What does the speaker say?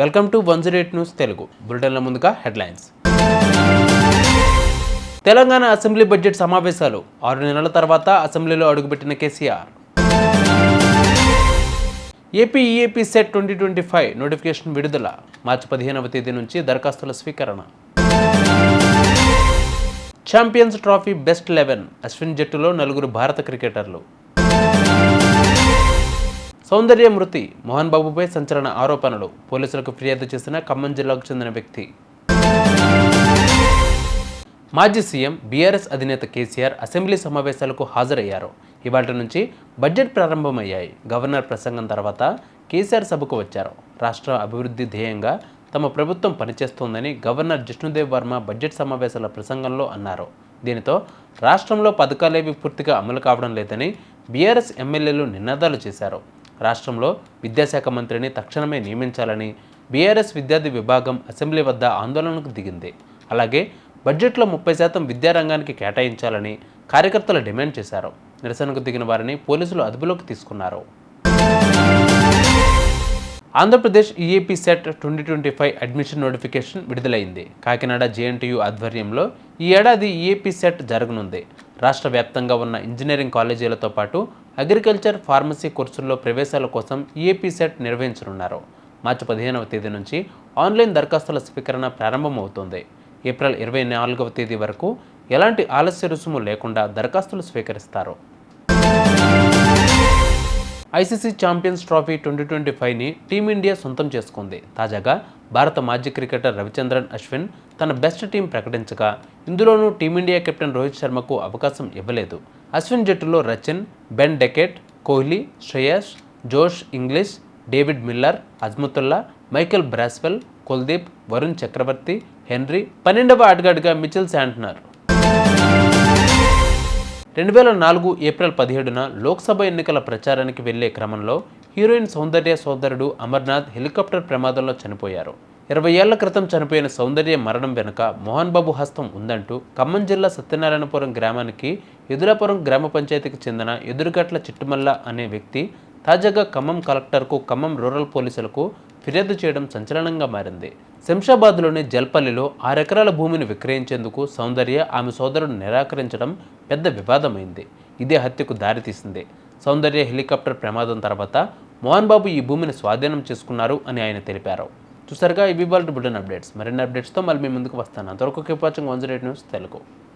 Welcome to one zero eight news Telugu. బులెటిన్ల ముందుగా headlines. Telangana assembly budget సమావేశాలు. ఆరు నెలల తర్వాత అసెంబ్లీలో అడుగుపెట్టిన KCR. AP EAP CET twenty twenty five notification విడుదల. మార్చి పదిహేనవ తేదీ నుంచి దరఖాస్తుల స్వీకరణ. Champions trophy best eleven. Ashwin జట్టులో నలుగురు భారత క్రికెటర్లు. సౌందర్య మృతి మోహన్ బాబుపై సంచలన ఆరోపణలు పోలీసులకు ఫిర్యాదు చేసిన ఖమ్మం జిల్లాకు చెందిన వ్యక్తి. మాజీ సీఎం బీఆర్ఎస్ అధినేత కేసీఆర్ అసెంబ్లీ సమావేశాలకు హాజరయ్యారు. ఇవాటి నుంచి బడ్జెట్ ప్రారంభమయ్యాయి. గవర్నర్ ప్రసంగం తర్వాత కేసీఆర్ సభకు వచ్చారు. రాష్ట్ర అభివృద్ధి ధ్యేయంగా తమ ప్రభుత్వం పనిచేస్తోందని గవర్నర్ జిష్ణుదేవ్ వర్మ బడ్జెట్ సమావేశాల ప్రసంగంలో అన్నారు. దీనితో రాష్ట్రంలో పథకాలేవి పూర్తిగా అమలు కావడం లేదని బీఆర్ఎస్ ఎమ్మెల్యేలు నినాదాలు చేశారు. రాష్ట్రంలో విద్యాశాఖ మంత్రిని తక్షణమే నియమించాలని బీఆర్ఎస్ విద్యార్థి విభాగం అసెంబ్లీ వద్ద ఆందోళనకు దిగింది. అలాగే బడ్జెట్లో ముప్పై శాతం విద్యారంగానికి కేటాయించాలని కార్యకర్తలు డిమాండ్ చేశారు. నిరసనకు దిగిన వారిని పోలీసులు అదుపులోకి తీసుకున్నారు. Andhra Pradesh EAP CET twenty twenty five admission notification విడుదలైంది. కాకినాడ జేఎన్టీయూ ఆధ్వర్యంలో ఈ ఏడాది ఈఏపీ సెట్ జరగనుంది. రాష్ట్ర వ్యాప్తంగా ఉన్న ఇంజనీరింగ్ కాలేజీలతో పాటు అగ్రికల్చర్ ఫార్మసీ కోర్సుల్లో ప్రవేశాల కోసం ఈఏపీ సెట్ నిర్వహించనున్నారు. మార్చి పదిహేనవ తేదీ నుంచి ఆన్లైన్ దరఖాస్తుల స్వీకరణ ప్రారంభమవుతుంది. ఏప్రిల్ ఇరవై నాలుగవ తేదీ వరకు ఎలాంటి ఆలస్య రుసుము లేకుండా దరఖాస్తులు స్వీకరిస్తారు. ICC champions trophy twenty twenty ఫైవ్ని team India సొంతం చేసుకుంది. తాజాగా భారత మాజీ క్రికెటర్ రవిచంద్రన్ అశ్విన్ తన బెస్ట్ టీం ప్రకటించగా ఇందులోనూ టీమిండియా కెప్టెన్ రోహిత్ శర్మకు అవకాశం ఇవ్వలేదు. అశ్విన్ జట్టులో Rachin Ben Duckett Kohli Shreyas Josh Inglis David Miller Azmatullah Michael Bracewell Kuldeep Varun Chakravarthy Henry పన్నెండవ ఆటగాడిగా మిచిల్ శాంట్నర్ రెండు వేల నాలుగు ఏప్రిల్ పదిహేడున లోక్సభ ఎన్నికల ప్రచారానికి వెళ్ళే క్రమంలో హీరోయిన్ సౌందర్య సోదరుడు అమర్నాథ్ హెలికాప్టర్ ప్రమాదంలో చనిపోయారు. ఇరవై ఏళ్ళ క్రితం చనిపోయిన సౌందర్య మరణం వెనుక మోహన్ బాబు హస్తం ఉందంటూ ఖమ్మం జిల్లా సత్యనారాయణపురం గ్రామానికి ఎదురాపురం గ్రామ పంచాయతీకి చెందిన ఎదురుగట్ల చిట్టుమల్ల అనే వ్యక్తి తాజాగా ఖమ్మం కలెక్టర్కు ఖమ్మం రూరల్ పోలీసులకు ఫిర్యాదు చేయడం సంచలనంగా మారింది. శంషాబాద్లోని జల్పల్లిలో ఆరెకరాల భూమిని విక్రయించేందుకు సౌందర్య ఆమె సోదరుడు నిరాకరించడం పెద్ద వివాదమైంది. ఇదే హత్యకు దారితీసింది. సౌందర్య హెలికాప్టర్ ప్రమాదం తర్వాత మోహన్ బాబు ఈ భూమిని స్వాధీనం చేసుకున్నారు అని ఆయన తెలిపారు. చూసారుగా ఇవి వాళ్ళ బులెటిన్ అప్డేట్స్. మరిన్ని అప్డేట్స్తో మళ్ళీ మీ ముందుకు వస్తాను. అంతవరకు keep watching one zero eight news Telugu.